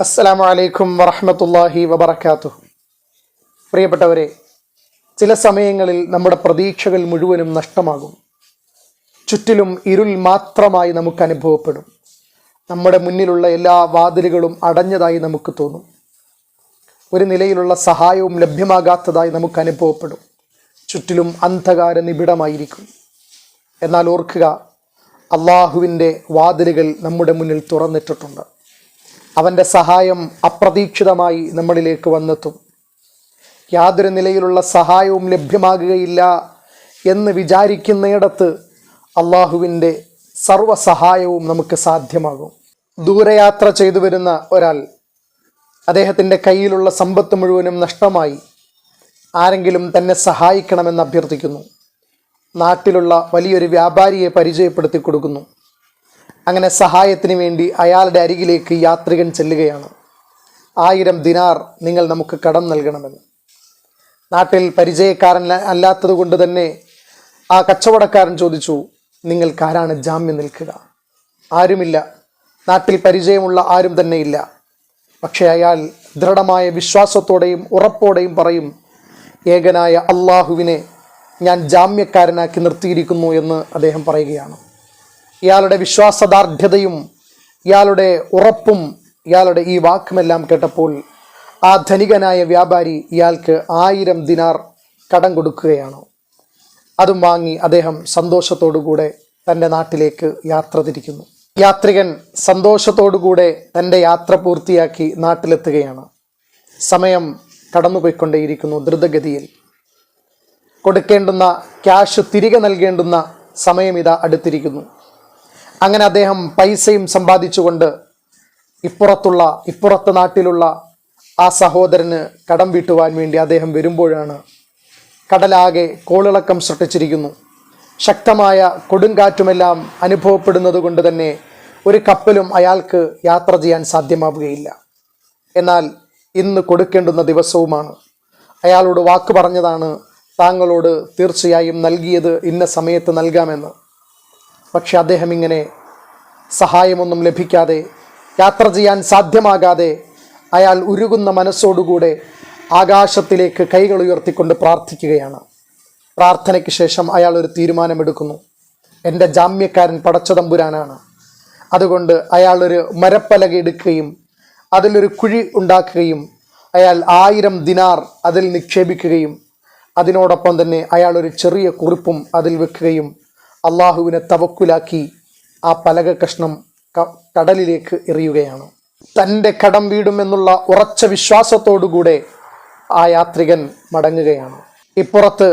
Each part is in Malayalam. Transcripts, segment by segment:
അസ്സലാമു അലൈക്കും വറഹമത്തല്ലാഹി വബർക്കാത്തു പ്രിയപ്പെട്ടവരെ ചില സമയങ്ങളിൽ നമ്മുടെ പ്രതീക്ഷകൾ മുഴുവനും നഷ്ടമാകും. ചുറ്റിലും ഇരുൾ മാത്രമായി നമുക്ക് അനുഭവപ്പെടും. നമ്മുടെ മുന്നിലുള്ള എല്ലാ വാതിലുകളും അടഞ്ഞതായി നമുക്ക് തോന്നും. ഒരു നിലയിലുള്ള സഹായവും ലഭ്യമാകാത്തതായി നമുക്ക് അനുഭവപ്പെടും. ചുറ്റിലും അന്ധകാര നിബിഡമായിരിക്കും. എന്നാൽ ഓർക്കുക അള്ളാഹുവിന്റെ വാതിലുകൾ നമ്മുടെ മുന്നിൽ തുറന്നിട്ടിട്ടുണ്ട്. അവന്റെ സഹായം അപ്രതീക്ഷിതമായി നമ്മളിലേക്ക് വന്നെത്തും. യാതൊരു നിലയിലുള്ള സഹായവും ലഭ്യമാകുകയില്ല എന്ന് വിചാരിക്കുന്നിടത്ത് അള്ളാഹുവിന്റെ സർവസഹായവും നമുക്ക് സാധ്യമാകും. ദൂരയാത്ര ചെയ്തു വരുന്ന ഒരാൾ അദ്ദേഹത്തിന്റെ കയ്യിലുള്ള സമ്പത്ത് മുഴുവനും നഷ്ടമായി ആരെങ്കിലും തന്നെ സഹായിക്കണമെന്ന് അഭ്യർത്ഥിക്കുന്നു. നാട്ടിലുള്ള വലിയൊരു വ്യാപാരിയെ പരിചയപ്പെടുത്തി കൊടുക്കുന്നു. അങ്ങനെ സഹായത്തിന് വേണ്ടി അയാളുടെ അരികിലേക്ക് യാത്രികൻ ചെല്ലുകയാണ്. ആയിരം ദിനാർ നിങ്ങൾ നമുക്ക് കടം നൽകണമെന്ന്. നാട്ടിൽ പരിചയക്കാരൻ അല്ലാത്തത് കൊണ്ട് തന്നെ ആ കച്ചവടക്കാരൻ ചോദിച്ചു നിങ്ങൾക്കാരാണ് ജാമ്യം നിൽക്കുക? ആരുമില്ല. നാട്ടിൽ പരിചയമുള്ള ആരും തന്നെ ഇല്ല പക്ഷേ അയാൾ ദൃഢമായ വിശ്വാസത്തോടെയും ഉറപ്പോടെയും പറയും ഏകനായ അള്ളാഹുവിനെ ഞാൻ ജാമ്യക്കാരനാക്കി നിർത്തിയിരിക്കുന്നു എന്ന് അദ്ദേഹം പറയുകയാണ്. ഇയാളുടെ വിശ്വാസദാർഢ്യതയും ഇയാളുടെ ഉറപ്പും ഇയാളുടെ ഈ വാക്കുമെല്ലാം കേട്ടപ്പോൾ ആ ധനികനായ വ്യാപാരി ഇയാൾക്ക് ആയിരം ദിനാർ കടം കൊടുക്കുകയാണ്. അതും വാങ്ങി അദ്ദേഹം സന്തോഷത്തോടുകൂടെ തന്റെ നാട്ടിലേക്ക് യാത്ര തിരിക്കുന്നു. യാത്രികൻ സന്തോഷത്തോടുകൂടെ തന്റെ യാത്ര പൂർത്തിയാക്കി നാട്ടിലെത്തുകയാണ്. സമയം കടന്നുപോയിക്കൊണ്ടേയിരിക്കുന്നു ദ്രുതഗതിയിൽ. കൊടുക്കേണ്ടുന്ന ക്യാഷ് തിരികെ നൽകേണ്ടുന്ന സമയം ഇതാ അടുത്തിരിക്കുന്നു. അങ്ങനെ അദ്ദേഹം പൈസയും സമ്പാദിച്ചുകൊണ്ട് ഇപ്പുറത്തുള്ള ഇപ്പുറത്ത് നാട്ടിലുള്ള ആ സഹോദരന് കടം വീട്ടുവാൻ വേണ്ടി അദ്ദേഹം വരുമ്പോഴാണ് കടലാകെ കോളിളക്കം സൃഷ്ടിച്ചിരിക്കുന്നു. ശക്തമായ കൊടുങ്കാറ്റുമെല്ലാം അനുഭവപ്പെടുന്നത് കൊണ്ട് തന്നെ ഒരു കപ്പലും അയാൾക്ക് യാത്ര ചെയ്യാൻ സാധ്യമാവുകയില്ല. എന്നാൽ ഇന്ന് കൊടുക്കേണ്ടുന്ന ദിവസവുമാണ്. അയാളോട് വാക്ക് പറഞ്ഞതാണ് താങ്കളോട് തീർച്ചയായും നൽകിയത് ഇന്ന സമയത്ത് നൽകാമെന്ന്. പക്ഷെ അദ്ദേഹം ഇങ്ങനെ സഹായമൊന്നും ലഭിക്കാതെ യാത്ര ചെയ്യാൻ സാധ്യമാകാതെ അയാൾ ഉരുകുന്ന മനസ്സോടുകൂടെ ആകാശത്തിലേക്ക് കൈകൾ ഉയർത്തിക്കൊണ്ട് പ്രാർത്ഥിക്കുകയാണ്. പ്രാർത്ഥനയ്ക്ക് ശേഷം അയാൾ ഒരു തീരുമാനമെടുക്കുന്നു. എന്റെ ജാമ്യക്കാരൻ പടച്ചതമ്പുരാനാണ്. അതുകൊണ്ട് അയാൾ ഒരു മരപ്പലക എടുക്കുകയും അതിലൊരു കുഴി ഉണ്ടാക്കുകയും അയാൾ ആയിരം ദിനാർ അതിൽ നിക്ഷേപിക്കുകയും അതിനോടൊപ്പം തന്നെ അയാൾ ഒരു ചെറിയ കുറിപ്പും അതിൽ വെക്കുകയും അള്ളാഹുവിനെ തവക്കുലാക്കി ആ പലക കഷ്ണം കടലിലേക്ക് എറിയുകയാണ്. തന്റെ കടം വീടുമെന്നുള്ള ഉറച്ച വിശ്വാസത്തോടുകൂടെ ആ യാത്രികൻ മടങ്ങുകയാണ്. ഇപ്പുറത്ത്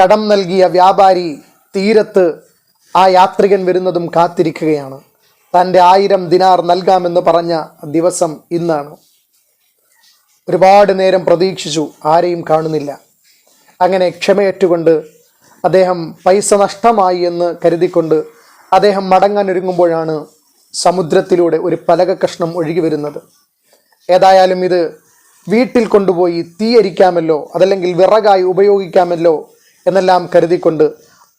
കടം നൽകിയ വ്യാപാരി തീരത്ത് ആ യാത്രികൻ വരുന്നതും കാത്തിരിക്കുകയാണ്. തന്റെ ആയിരം ദിനാർ നൽകാമെന്ന് പറഞ്ഞ ദിവസം ഇന്നാണ്. ഒരുപാട് നേരം പ്രതീക്ഷിച്ചു ആരെയും കാണുന്നില്ല. അങ്ങനെ ക്ഷമയേറ്റുകൊണ്ട് അദ്ദേഹം പൈസ നഷ്ടമായി എന്ന് കരുതിക്കൊണ്ട് അദ്ദേഹം മടങ്ങാൻ ഒരുങ്ങുമ്പോഴാണ് സമുദ്രത്തിലൂടെ ഒരു പലക കഷ്ണം ഒഴുകി വരുന്നത്. ഏതായാലും ഇത് വീട്ടിൽ കൊണ്ടുപോയി തീയരിക്കാമല്ലോ അതല്ലെങ്കിൽ വിറകായി ഉപയോഗിക്കാമല്ലോ എന്നെല്ലാം കരുതിക്കൊണ്ട്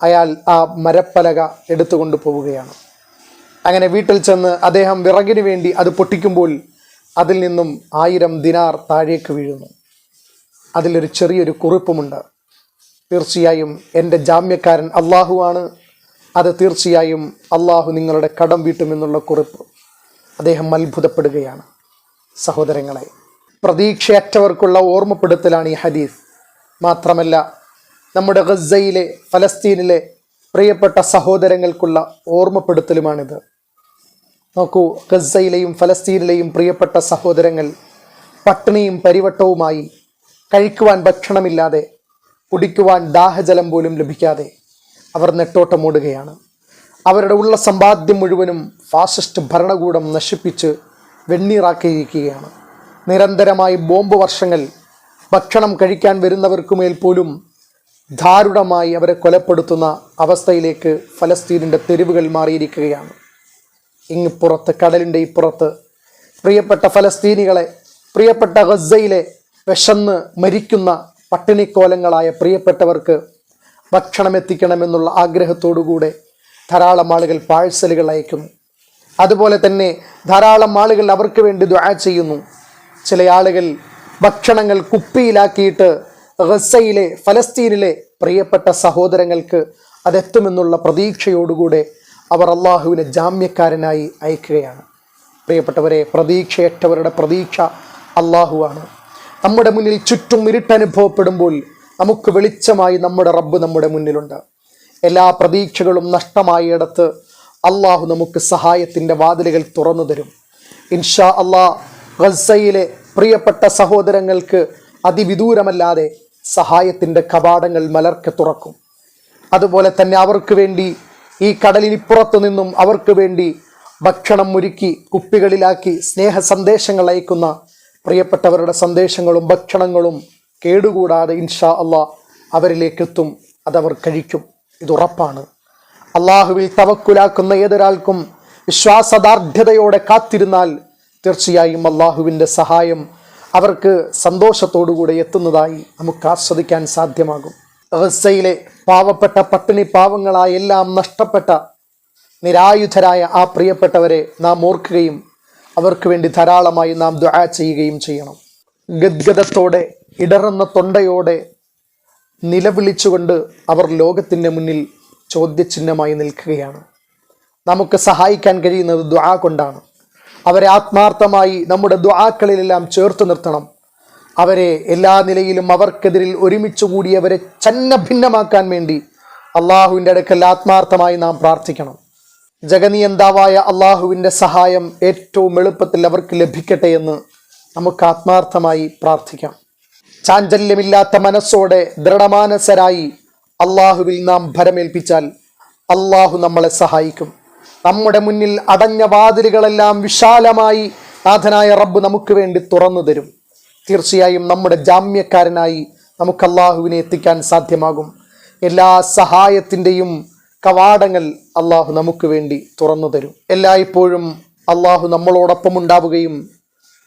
അയാൾ ആ മരപ്പലക എടുത്തുകൊണ്ട് പോവുകയാണ്. അങ്ങനെ വീട്ടിൽ ചെന്ന് അദ്ദേഹം വിറകിന് വേണ്ടി അത് പൊട്ടിക്കുമ്പോൾ അതിൽ നിന്നും ആയിരം ദിനാർ താഴേക്ക് വീഴുന്നു. അതിലൊരു ചെറിയൊരു കുറിപ്പുമുണ്ട്. തീർച്ചയായും എന്റെ ജാമ്യക്കാരൻ അള്ളാഹുവാണ്. അത് തീർച്ചയായും അള്ളാഹു നിങ്ങളുടെ കടം വീട്ടുമെന്നുള്ള കുറിപ്പ് അദ്ദേഹം അത്ഭുതപ്പെടുകയാണ്. സഹോദരങ്ങളെ പ്രതീക്ഷയറ്റവർക്കുള്ള ഓർമ്മപ്പെടുത്തലാണ് ഈ ഹദീസ്. മാത്രമല്ല നമ്മുടെ ഗസയിലെ ഫലസ്തീനിലെ പ്രിയപ്പെട്ട സഹോദരങ്ങൾക്കുള്ള ഓർമ്മപ്പെടുത്തലുമാണിത്. നോക്കൂ ഗസയിലെയും ഫലസ്തീനിലെയും പ്രിയപ്പെട്ട സഹോദരങ്ങൾ പട്ടിണിയും പരിവട്ടവുമായി കഴിക്കുവാൻ ഭക്ഷണമില്ലാതെ കുടിക്കുവാൻ ദാഹജലം പോലും ലഭിക്കാതെ അവർ നെട്ടോട്ടമോടുകയാണ് അവരുടെ ഉള്ള സമ്പാദ്യം മുഴുവനും ഫാസിസ്റ്റ് ഭരണകൂടം നശിപ്പിച്ച് വെണ്ണീറാക്കിയിരിക്കുകയാണ്. നിരന്തരമായി ബോംബ് വർഷങ്ങൾ ഭക്ഷണം കഴിക്കാൻ വരുന്നവർക്കുമേൽ പോലും ദാരുണമായി അവരെ കൊലപ്പെടുത്തുന്ന അവസ്ഥയിലേക്ക് ഫലസ്തീനിന്റെ തെരുവുകൾ മാറിയിരിക്കുകയാണ്. ഇങ്ങിപ്പുറത്ത് കടലിന്റെ ഇപ്പുറത്ത് പ്രിയപ്പെട്ട ഫലസ്തീനികളെ പ്രിയപ്പെട്ട ഗസയിലെ വിശന്ന് മരിക്കുന്ന പട്ടിണിക്കോലങ്ങളായ പ്രിയപ്പെട്ടവർക്ക് ഭക്ഷണം എത്തിക്കണമെന്നുള്ള ആഗ്രഹത്തോടുകൂടെ ധാരാളം ആളുകൾ പാഴ്സലുകൾ അയക്കുന്നു അതുപോലെ തന്നെ ധാരാളം ആളുകൾ അവർക്ക് വേണ്ടി ദ്വാ ചെയ്യുന്നു. ചില ആളുകൾ ഭക്ഷണങ്ങൾ കുപ്പിയിലാക്കിയിട്ട് ഗസയിലെ ഫലസ്തീനിലെ പ്രിയപ്പെട്ട സഹോദരങ്ങൾക്ക് അതെത്തുമെന്നുള്ള പ്രതീക്ഷയോടുകൂടെ അവർ അള്ളാഹുവിനെ ജാമ്യക്കാരനായി അയക്കുകയാണ്. പ്രിയപ്പെട്ടവരെ പ്രതീക്ഷയറ്റവരുടെ പ്രതീക്ഷ അള്ളാഹുവാണ്. നമ്മുടെ മുന്നിൽ ചുറ്റും ഇരുട്ടനുഭവപ്പെടുമ്പോൾ നമുക്ക് വെളിച്ചമായി നമ്മുടെ റബ്ബ് നമ്മുടെ മുന്നിലുണ്ട്. എല്ലാ പ്രതീക്ഷകളും നഷ്ടമായിടത്ത് അള്ളാഹു നമുക്ക് സഹായത്തിന്റെ വാതിലുകൾ തുറന്നു തരും. ഇൻഷാ അള്ളാ ഗസയിലെ പ്രിയപ്പെട്ട സഹോദരങ്ങൾക്ക് അതിവിദൂരമല്ലാതെ സഹായത്തിന്റെ കവാടങ്ങൾ മലർക്ക് തുറക്കും. അതുപോലെ തന്നെ അവർക്ക് വേണ്ടി ഈ കടലിനിപ്പുറത്തു നിന്നും അവർക്ക് വേണ്ടി ഭക്ഷണം ഒരുക്കി കുപ്പികളിലാക്കി സ്നേഹ സന്ദേശങ്ങൾ അയക്കുന്ന പ്രിയപ്പെട്ടവരുടെ സന്ദേശങ്ങളും ഭക്ഷണങ്ങളും കേടുകൂടാതെ ഇൻഷാ അള്ളാ അവരിലേക്കെത്തും അതവർ കഴിക്കും. ഇത് ഉറപ്പാണ്. അള്ളാഹുവിൽ തവക്കുലാക്കുന്ന ഏതൊരാൾക്കും വിശ്വാസദാർഢ്യതയോടെ കാത്തിരുന്നാൽ തീർച്ചയായും അള്ളാഹുവിന്റെ സഹായം അവർക്ക് സന്തോഷത്തോടുകൂടെ എത്തുന്നതായി നമുക്ക് ആസ്വദിക്കാൻ സാധ്യമാകും. റസയിലെ പാവപ്പെട്ട പട്ടിണി പാവങ്ങളായ എല്ലാം നഷ്ടപ്പെട്ട നിരായുധരായ ആ പ്രിയപ്പെട്ടവരെ നാം ഓർക്കുകയും അവർക്ക് വേണ്ടി ധാരാളമായി നാം ദുആ ചെയ്യുകയും ചെയ്യണം. ഗദ്ഗതത്തോടെ ഇടറുന്ന തൊണ്ടയോടെ നിലവിളിച്ചുകൊണ്ട് അവർ ലോകത്തിന്റെ മുന്നിൽ ചോദ്യചിഹ്നമായി നിൽക്കുകയാണ്. നമുക്ക് സഹായിക്കാൻ കഴിയുന്നത് ദുആ കൊണ്ടാണ്. അവരെ ആത്മാർത്ഥമായി നമ്മുടെ ദുആക്കളിലെല്ലാം ചേർത്ത് നിർത്തണം. അവരെ എല്ലാ നിലയിലും അവർക്കെതിരിൽ ഒരുമിച്ച് കൂടി അവരെ ചന്ന ഭിന്നമാക്കാൻ വേണ്ടി അള്ളാഹുവിന്റെ അടുക്കൽ ആത്മാർത്ഥമായി നാം പ്രാർത്ഥിക്കണം. ജഗനിയന്താവായ അള്ളാഹുവിന്റെ സഹായം ഏറ്റവും എളുപ്പത്തിൽ അവർക്ക് ലഭിക്കട്ടെ എന്ന് നമുക്ക് ആത്മാർത്ഥമായി പ്രാർത്ഥിക്കാം. ചാഞ്ചല്യമില്ലാത്ത മനസ്സോടെ ദൃഢമാനസരായി അള്ളാഹുവിൽ നാം ഭരമേൽപ്പിച്ചാൽ അള്ളാഹു നമ്മളെ സഹായിക്കും. നമ്മുടെ മുന്നിൽ അടഞ്ഞ വാതിലുകളെല്ലാം വിശാലമായി നാഥനായ റബ്ബ് നമുക്ക് വേണ്ടി തുറന്നു തരും. തീർച്ചയായും നമ്മുടെ ജാമ്യക്കാരനായി നമുക്ക് അള്ളാഹുവിനെ എത്തിക്കാൻ സാധ്യമാകും. എല്ലാ സഹായത്തിന്റെയും കവാടങ്ങൾ അള്ളാഹു നമുക്ക് വേണ്ടി തുറന്നു തരും. എല്ലായ്പ്പോഴും അള്ളാഹു നമ്മളോടൊപ്പം ഉണ്ടാവുകയും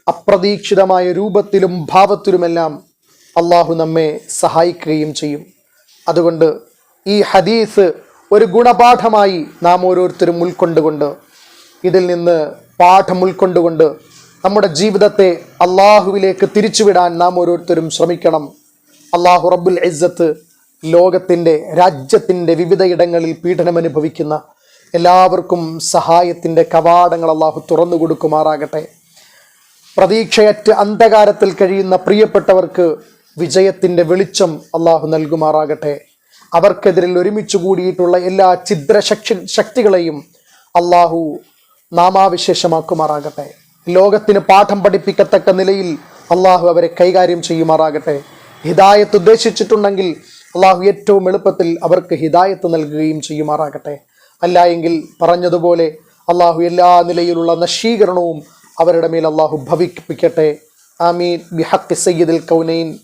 അപ്രതീക്ഷിതമായ രൂപത്തിലും ഭാവത്തിലുമെല്ലാം അള്ളാഹു നമ്മെ സഹായിക്കുകയും ചെയ്യും. അതുകൊണ്ട് ഈ ഹദീസ് ഒരു ഗുണപാഠമായി നാം ഓരോരുത്തരും ഉൾക്കൊണ്ടുകൊണ്ട് ഇതിൽ നിന്ന് പാഠം ഉൾക്കൊണ്ടുകൊണ്ട് നമ്മുടെ ജീവിതത്തെ അള്ളാഹുവിലേക്ക് തിരിച്ചുവിടാൻ നാം ഓരോരുത്തരും ശ്രമിക്കണം. അള്ളാഹു റബ്ബുൽ ഇസ്സത്ത് ലോകത്തിന്റെ രാജ്യത്തിന്റെ വിവിധയിടങ്ങളിൽ പീഡനം അനുഭവിക്കുന്ന എല്ലാവർക്കും സഹായത്തിന്റെ കവാടങ്ങൾ അള്ളാഹു തുറന്നു കൊടുക്കുമാറാകട്ടെ. പ്രതീക്ഷയറ്റ് അന്ധകാരത്തിൽ കഴിയുന്ന പ്രിയപ്പെട്ടവർക്ക് വിജയത്തിന്റെ വെളിച്ചം അള്ളാഹു നൽകുമാറാകട്ടെ. അവർക്കെതിരിൽ ഒരുമിച്ച് കൂടിയിട്ടുള്ള എല്ലാ ഛിദ്രശക്തി ശക്തികളെയും അള്ളാഹു നാമാവിശേഷമാക്കുമാറാകട്ടെ. ലോകത്തിന് പാഠം പഠിപ്പിക്കത്തക്ക നിലയിൽ അള്ളാഹു അവരെ കൈകാര്യം ചെയ്യുമാറാകട്ടെ. ഹിദായത്ത് ഉദ്ദേശിച്ചിട്ടുണ്ടെങ്കിൽ അള്ളാഹു ഏറ്റവും എളുപ്പത്തിൽ അവർക്ക് ഹിദായത്ത് നൽകുകയും ചെയ്യുമാറാകട്ടെ. അല്ല എങ്കിൽ പറഞ്ഞതുപോലെ അള്ളാഹു എല്ലാ നിലയിലുള്ള നശീകരണവും അവരുടെ മേൽ അള്ളാഹു ഭവിപ്പിക്കട്ടെ. ആമീൻ. ബിഹക്ക് സയ്യിദുൽ കൗനൈൻ.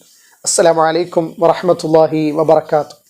അസ്സലാമലൈക്കും അലൈക്കും വറഹ്മത്തുള്ളാഹി വബറകാതുഹു.